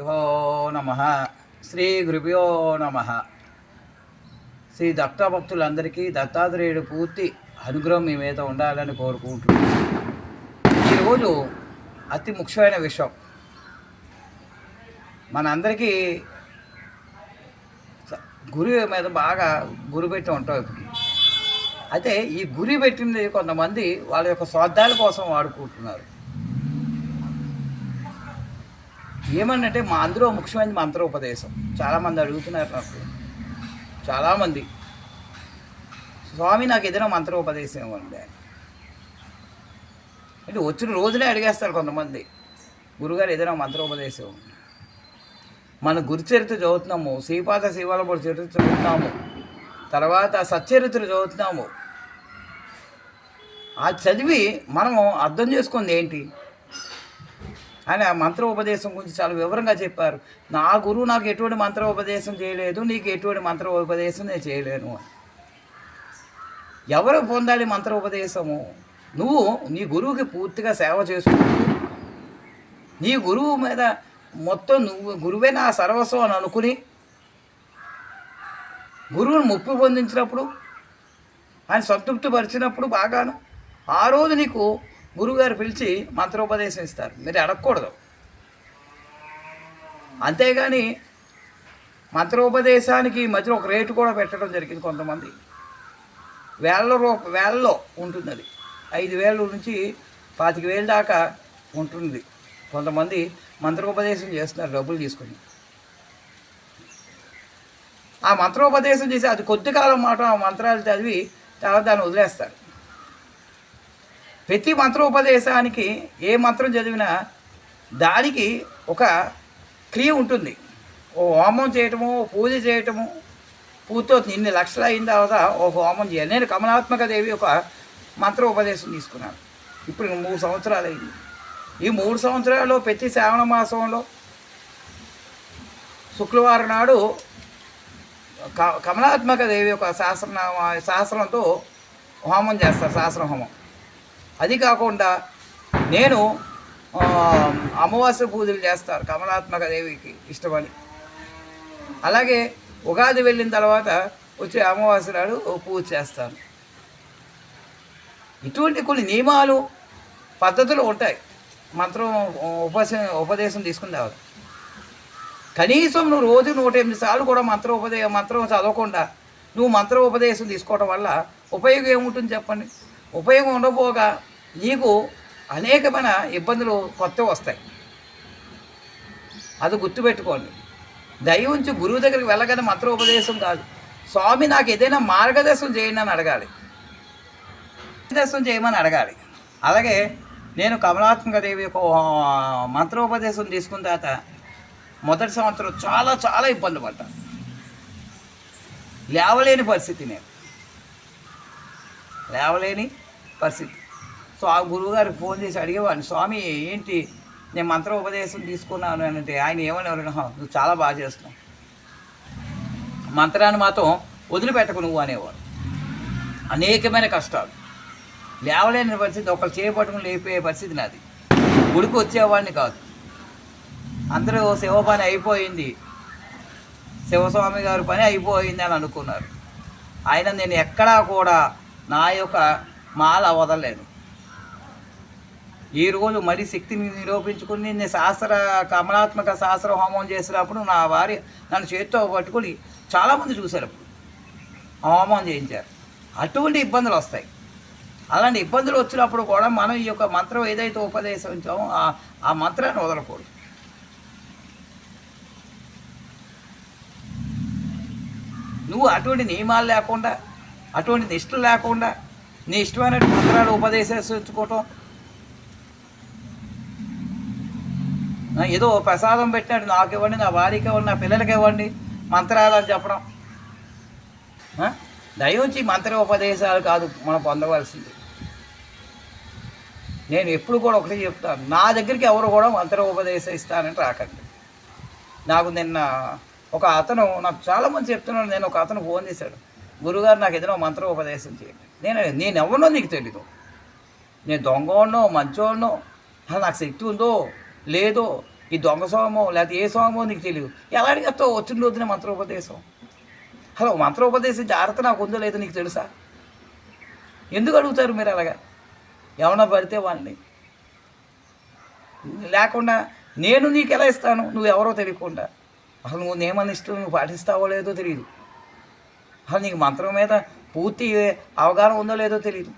హో నమ. శ్రీ గురుభ్యో నమ. శ్రీ దత్త భక్తులందరికీ దత్తాత్రేయుడు పూర్తి అనుగ్రహం మీ మీద ఉండాలని కోరుకుంటున్నాను. ఈరోజు అతి ముఖ్యమైన విషయం. మనందరికీ స- గురి మీద బాగా గురి పెట్టి ఉంటాం ఇప్పుడు. అయితే ఈ గురి పెట్టింది కొంతమంది వాళ్ళ యొక్క స్వార్థాల కోసం వాడుకుంటున్నారు. ఏమనంటే మా అందులో ముఖ్యమైన మంత్రోపదేశం చాలామంది అడుగుతున్నారు నాకు. చాలామంది. స్వామి నాకు ఏదైనా మంత్రోపదేశం ఇవ్వండి అంటే వచ్చిన రోజునే అడిగేస్తారు కొంతమంది. గురుగారు ఏదైనా మంత్రోపదేశం ఇవ్వండి. మన గురు చరిత్ర చదువుతున్నాము. శ్రీపాద శివాలపడి చరిత్ర చదువుతున్నాము. తర్వాత సచ్చరిత్ర చదువుతున్నాము. ఆ చదివి మనము అర్థం చేసుకుంది ఏంటి? ఆయన ఆ మంత్రోపదేశం గురించి చాలా వివరంగా చెప్పారు. నా గురువు నాకు ఎటువంటి మంత్ర ఉపదేశం చేయలేదు నీకు ఎటువంటి మంత్ర ఉపదేశం నేను చేయలేను ఎవరు పొందాలి మంత్ర ఉపదేశము నువ్వు నీ గురువుకి పూర్తిగా సేవ చేసుకుంటూ నీ గురువు మీద మొత్తం నువ్వు గురువే నా సర్వస్వం అని అనుకుని గురువుని ముప్పు పొందించినప్పుడు ఆయన సంతృప్తి పరిచినప్పుడు బాగాను. ఆ రోజు నీకు గురువుగారు పిలిచి మంత్రోపదేశం ఇస్తారు. మీరు అడగకూడదు. అంతేగాని మంత్రోపదేశానికి మధ్యలో ఒక రేటు కూడా పెట్టడం జరిగింది కొంతమంది. వేల రూప వేలలో ఉంటుంది అది. ఐదు వేల నుంచి పాతిక వేల దాకా ఉంటుంది. కొంతమంది మంత్రోపదేశం చేస్తున్నారు డబ్బులు తీసుకొని. ఆ మంత్రోపదేశం చేసి అది కొద్ది కాలం మాట ఆ మంత్రాలు చదివి తర్వాత దాన్ని వదిలేస్తారు. ప్రతి మంత్రోపదేశానికి ఏ మంత్రం చదివినా దానికి ఒక క్రియ ఉంటుంది. ఓ హోమం చేయటము ఓ పూజ చేయటము పూజతో ఇన్ని లక్షలు అయిన తర్వాత ఓ హోమం చేయాలి. నేను కమలాత్మక దేవి ఒక మంత్రోపదేశం తీసుకున్నాను. ఇప్పుడు మూడు సంవత్సరాలు అయింది. ఈ మూడు సంవత్సరాల్లో ప్రతి శ్రావణ మాసంలో శుక్రవారం నాడు క- కమలాత్మక దేవి యొక్క సహస్రనామ సహస్రంతో హోమం చేస్తారు సహస్ర హోమం అది కాకుండా నేను అమావాస్య పూజలు చేస్తారు కమలాత్మక దేవికి ఇష్టమని. అలాగే ఉగాది వెళ్ళిన తర్వాత వచ్చే అమావాస్య నాడు పూజ చేస్తాను. ఇటువంటి కొన్ని నియమాలు పద్ధతులు ఉంటాయి. మంత్రం ఉపశ ఉపదేశం తీసుకుని కనీసం నువ్వు రోజు నూట ఎనిమిది సార్లు కూడా మంత్ర ఉపదే మంత్రం చదవకుండా నువ్వు మంత్ర ఉపదేశం తీసుకోవడం వల్ల ఉపయోగం ఏముంటుంది చెప్పండి? ఉపయోగం ఉండబోగా నీకు అనేకమైన ఇబ్బందులు కొత్తవి వస్తాయి. అది గుర్తుపెట్టుకోండి. దయవుంచి ఉంచి గురువు దగ్గరికి వెళ్ళగానే మంత్రోపదేశం కాదు. స్వామి నాకు ఏదైనా మార్గదర్శనం చేయండి అని అడగాలి. మార్గదర్శనం చేయమని అడగాలి. అలాగే నేను కమలాత్మక దేవి యొక్క మంత్రోపదేశం తీసుకున్న తర్వాత మొదటి సంవత్సరం చాలా చాలా ఇబ్బంది పడ్డాను లేవలేని పరిస్థితి నేను. లేవలేని పరిస్థితి. సో ఆ గురువుగారికి ఫోన్ చేసి అడిగేవాడిని స్వామి ఏంటి? నేను మంత్ర ఉపదేశం తీసుకున్నాను అని అంటే ఆయన ఏమని ఎవరైనా నువ్వు చాలా బాగా చేస్తున్నావు. మంత్రాన్ని మాత్రం వదిలిపెట్టకు నువ్వు అనేవాడు అనేకమైన కష్టాలు. లేవలేని పరిస్థితి ఒకరు చేపట్టుకుని లేపే పరిస్థితి నాది. గుడికి వచ్చేవాడిని కాదు. అందరూ శివ పని అయిపోయింది. శివస్వామి గారి పని అయిపోయింది అని అనుకున్నారు. ఆయన నేను ఎక్కడా కూడా నా యొక్క మాల వదలలేదు. ఈరోజు మరి శక్తిని నిరూపించుకుని నేను శాస్త్ర కమలాత్మక శాస్త్ర హోమం చేసినప్పుడు నా వారి నన్ను చేతితో పట్టుకుని చాలామంది చూశారు అప్పుడు. హోమం చేయించారు. అటువంటి ఇబ్బందులు వస్తాయి. అలాంటి ఇబ్బందులు వచ్చినప్పుడు కూడా మనం ఈ యొక్క మంత్రం ఏదైతే ఉపదేశించామో ఆ ఆ మంత్రాన్ని వదలకూడదు. నువ్వు అటువంటి నియమాలు లేకుండా అటువంటి నిష్ఠలు లేకుండా నీ ఇష్టమైన మంత్రాలు ఉపదేశించుకోవటం ఏదో ప్రసాదం పెట్టినాడు నాకు ఇవ్వండి నా భార్యకి ఇవ్వండి నా పిల్లలకి ఇవ్వండి మంత్రాలు అని చెప్పడం. ఆ? దయించి మంత్ర ఉపదేశాలు కాదు మనం పొందవలసింది. నేను ఎప్పుడు కూడా ఒకటి చెప్తాను నా దగ్గరికి ఎవరు కూడా మంత్ర ఉపదేశం ఇస్తానని రాకండి. నాకు నిన్న ఒక అతను నాకు చాలా మంది చెప్తున్నాడు నేను ఒక అతను ఫోన్ చేశాడు. గురుగారు నాకు ఏదైనా మంత్ర ఉపదేశం చేయండి. నేను నేను ఎవరినో నీకు తెలీదు. నేను దొంగ ఉన్నో మంచోన్నో అసలు నాకు శక్తి ఉందో లేదో ఈ దొంగ సోమో లేకపోతే ఏ సోమో నీకు తెలియదు ఎలా అడిగేస్తావు? వచ్చిన రోజున మంత్రోపదేశం. హలో మంత్రోపదేశం జాగ్రత్త నాకు ఉందో లేదో నీకు తెలుసా? ఎందుకు అడుగుతారు మీరు అలాగా? ఏమన్నా పడితే వాళ్ళని. లేకుండా నేను నీకు ఎలా ఇస్తాను? నువ్వు ఎవరో తెలియకుండా. అసలు నువ్వు నేమని ఇష్టం నువ్వు పాటిస్తావో లేదో తెలియదు అసలు నీకు మంత్రం మీద పూర్తి అవగాహన ఉందో లేదో తెలియదు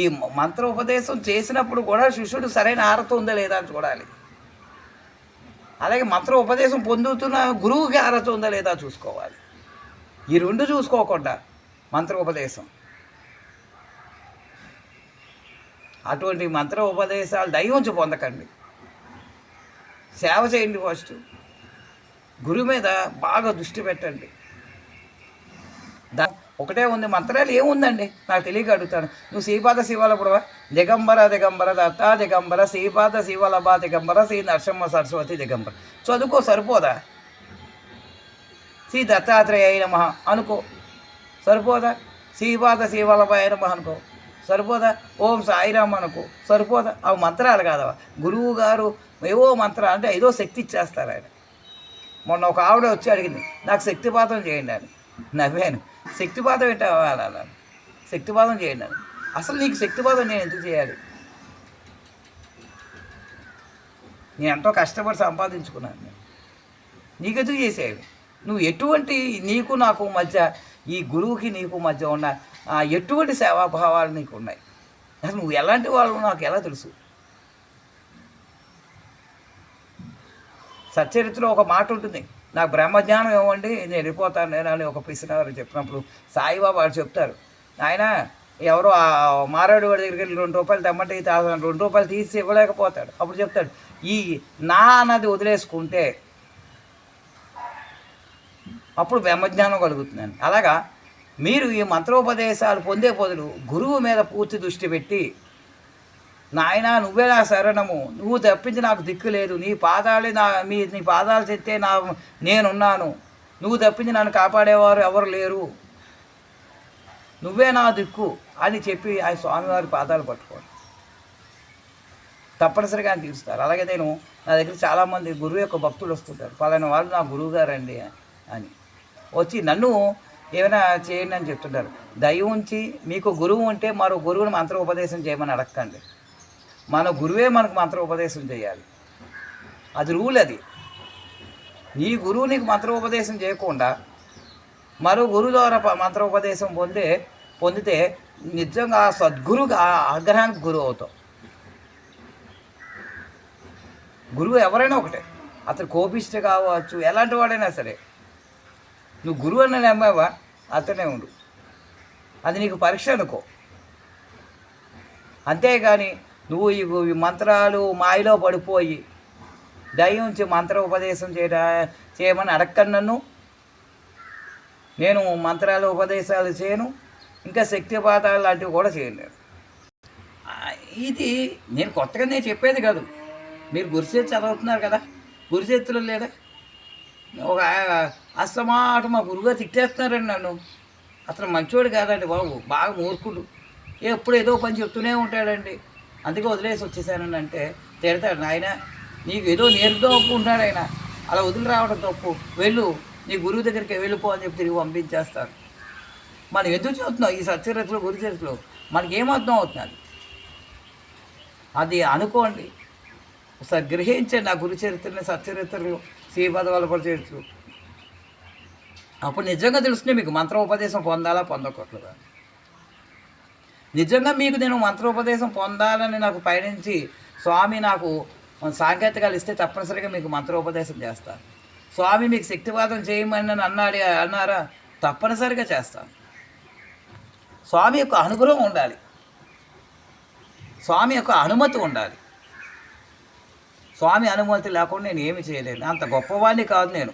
ఈ మంత్ర ఉపదేశం చేసినప్పుడు కూడా శిష్యుడు సరైన ఆరత ఉందా లేదా అని చూడాలి. అలాగే మంత్ర ఉపదేశం పొందుతున్న గురువుకి ఆరత ఉందా లేదా చూసుకోవాలి. ఈ రెండు చూసుకోకుండా మంత్ర ఉపదేశం అటువంటి మంత్ర ఉపదేశాలు దైవంచి పొందకండి. సేవ చేయండి ఫస్ట్. గురువు మీద బాగా దృష్టి పెట్టండి. దా ఒకటే ఉంది మంత్రాలు ఏముందండి? నాకు తెలియక అడుగుతాను. నువ్వు శ్రీపాద శివలపుడవా దిగంబర దిగంబర దత్త దిగంబర శ్రీపాద శివలభ దిగంబర శ్రీ నరసింహ సరస్వతి దిగంబర. చదువుకో సరిపోదా? శ్రీ దత్తాత్రేయ నమ అనుకో. సరిపోదా? శ్రీపాద అయిన నమ అనుకో. సరిపోదా? ఓం సాయిరామ్ అనుకో. సరిపోదా? అవి మంత్రాలు కాదవా? గురువు గారు ఏవో మంత్రాలు అంటే ఏదో శక్తి ఇచ్చేస్తారు ఆయన. మొన్న ఒక ఆవిడ వచ్చి అడిగింది నాకు శక్తిపాతం చేయండి అని. నవ్వాను. శక్తిపాతం ఏంటి అలా శక్తిపాతం చేయండి అని అసలు నీకు శక్తిపాతం నేను ఎందుకు చేయాలి? నేను ఎంతో కష్టపడి సంపాదించుకున్నాను నేను. నీకెందుకు చేసేయాలి నువ్వు ఎటువంటి నీకు నాకు మధ్య ఈ గురువుకి నీకు మధ్య ఉన్న ఆ ఎటువంటి సేవాభావాలు నీకు ఉన్నాయి? అసలు నువ్వు ఎలాంటి వాళ్ళు నాకు ఎలా తెలుసు? సచ్చరిత్రలో ఒక మాట ఉంటుంది. నాకు బ్రహ్మజ్ఞానం ఇవ్వండి నేను వెళ్ళిపోతాను నేను అని ఒక పిసినారు చెప్పినప్పుడు సాయిబాబా వాడు చెప్తారు. ఆయన ఎవరో ఆ మారాడు వాడి దగ్గరికి వెళ్ళి రెండు రూపాయలు తెమ్మంటే ఈ రెండు రూపాయలు తీసి ఇవ్వలేకపోతాడు. అప్పుడు చెప్తాడు ఈ నా అన్నది వదిలేసుకుంటే అప్పుడు బ్రహ్మజ్ఞానం కలుగుతుందని అలాగా మీరు ఈ మంత్రోపదేశాలు పొందే బదులు గురువు మీద పూర్తి దృష్టి పెట్టి నాయనా నువ్వే నా శరణము. నువ్వు తప్పించి నాకు దిక్కు లేదు. నీ పాదాలే నా మీ నీ పాదాలు చెప్తే నా నేనున్నాను. నువ్వు తప్పించి నన్ను కాపాడేవారు ఎవరు లేరు. నువ్వే నా దిక్కు అని చెప్పి ఆ స్వామివారి పాదాలు పట్టుకోండి తప్పనిసరిగా ఆయన తీరుస్తారు. అలాగే నేను నా దగ్గర చాలామంది గురువు యొక్క భక్తులు వస్తుంటారు. పలానా వాళ్ళు నా గురువు గారండి అని. వచ్చి నన్ను ఏమైనా చేయండి అని చెప్తుంటారు. దయ ఉంచి మీకు గురువు ఉంటే మరో గురువుని మంత్ర ఉపదేశం చేయమని అడగండి మన గురువే మనకు మంత్ర ఉపదేశం చేయాలి. అది రూల్ అది. నీ గురువు నీకు మంత్ర ఉపదేశం చేయకుండా మరో గురువు ద్వారా ప- మంత్ర ఉపదేశం పొందే పొందితే నిజంగా ఆ సద్గురుగా ఆ ఆగ్రహానికి గురువు అవుతావు. గురువు ఎవరైనా ఒకటే. అతను కోపిష్ట కావచ్చు ఎలాంటి వాడైనా సరే. నువ్వు గురువు అని నమ్మావా? అతనే ఉండు. అది నీకు పరీక్ష అనుకో. అంతేగాని నువ్వు ఈ మంత్రాలు మాయలో పడిపోయి దయించి మంత్ర ఉపదేశం చేయ చేయమని అడక్కను నన్ను. నేను మంత్రాలు ఉపదేశాలు చేయను ఇంకా శక్తిపాతాలు లాంటివి కూడా చేయను నేను. ఇది నేను కొత్తగా నేను చెప్పేది కాదు. మీరు గురుచేతి చదువుతున్నారు కదా గురుచేతులు లేదా? ఒక అస్తమాట మా గురువుగారు తిట్టేస్తున్నారండి నన్ను. అతను మంచోడు కాదండి బాబు బాగా మూర్ఖుడు. ఎప్పుడు ఏదో పని చెప్తూనే ఉంటాడండి. అందుకే వదిలేసి వచ్చేసానని అంటే తిడతాడు. నాయన నీకు ఏదో నేర్పుకుంటున్నాడు ఆయన. అలా వదిలి రావడం తప్పు. వెళ్ళు నీ గురువు దగ్గరికి వెళ్ళిపో అని చెప్పి తిరిగి పంపించేస్తారు మనం ఎందుకు చూస్తున్నాం ఈ సత్యరథులు గురు మనకి ఏమర్థం అవుతున్నది? అది అనుకోండి. ఒకసారి గ్రహించండి ఆ గురుచరిత్రని చరిత్రని సత్యచరిత్రలు శ్రీపద చరిత్రలు అప్పుడు నిజంగా తెలుస్తుంది మీకు మంత్రోపదేశం పొందాలా పొందకూడదా? నిజంగా మీకు నేను మంత్రోపదేశం పొందాలని నాకు పయనించి స్వామి నాకు సాంకేతికాలు ఇస్తే తప్పనిసరిగా మీకు మంత్రోపదేశం చేస్తాను. స్వామి మీకు శక్తివాదం చేయమని నన్ను అన్నాడు అన్నారా? తప్పనిసరిగా చేస్తాను. స్వామి యొక్క అనుగ్రహం ఉండాలి. స్వామి యొక్క అనుమతి ఉండాలి. స్వామి అనుమతి లేకుండా నేను ఏమి చేయలేను. అంత గొప్పవాడిని కాదు నేను.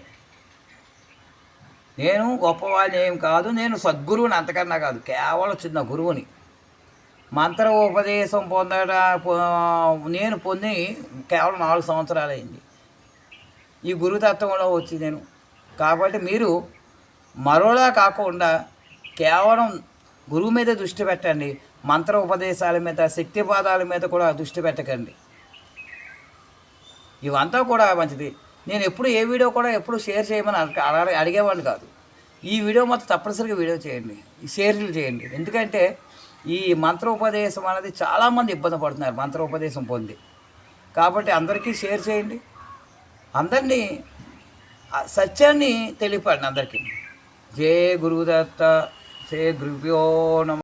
నేను గొప్పవాడిని ఏం కాదు. నేను సద్గురువుని అంతకన్నా కాదు. కేవలం చిన్న గురువుని. మంత్ర ఉపదేశం పొందట పొ- నేను పొంది కేవలం నాలుగు సంవత్సరాలు అయింది ఈ గురుతత్వంలో వచ్చి నేను. కాబట్టి మీరు మరోలా కాకుండా కేవలం గురువు మీద దృష్టి పెట్టండి. మంత్ర ఉపదేశాల మీద శక్తిపాదాల మీద కూడా దృష్టి పెట్టకండి. ఇవంతా కూడా మంచిది. నేను ఎప్పుడు ఏ వీడియో కూడా ఎప్పుడు షేర్ చేయమని అడగ- అడిగేవాడిని కాదు. ఈ వీడియో మొత్తం తప్పనిసరిగా వీడియో చేయండి. షేర్లు చేయండి. ఎందుకంటే ఈ మంత్రోపదేశం అనేది చాలామంది ఇబ్బంది పడుతున్నారు మంత్రోపదేశం పొంది. కాబట్టి అందరికీ షేర్ చేయండి. అందరినీ సత్యాన్ని తెలియపండి అందరికీ. జయ గురుదత్త జయ గురుభ్యో నమ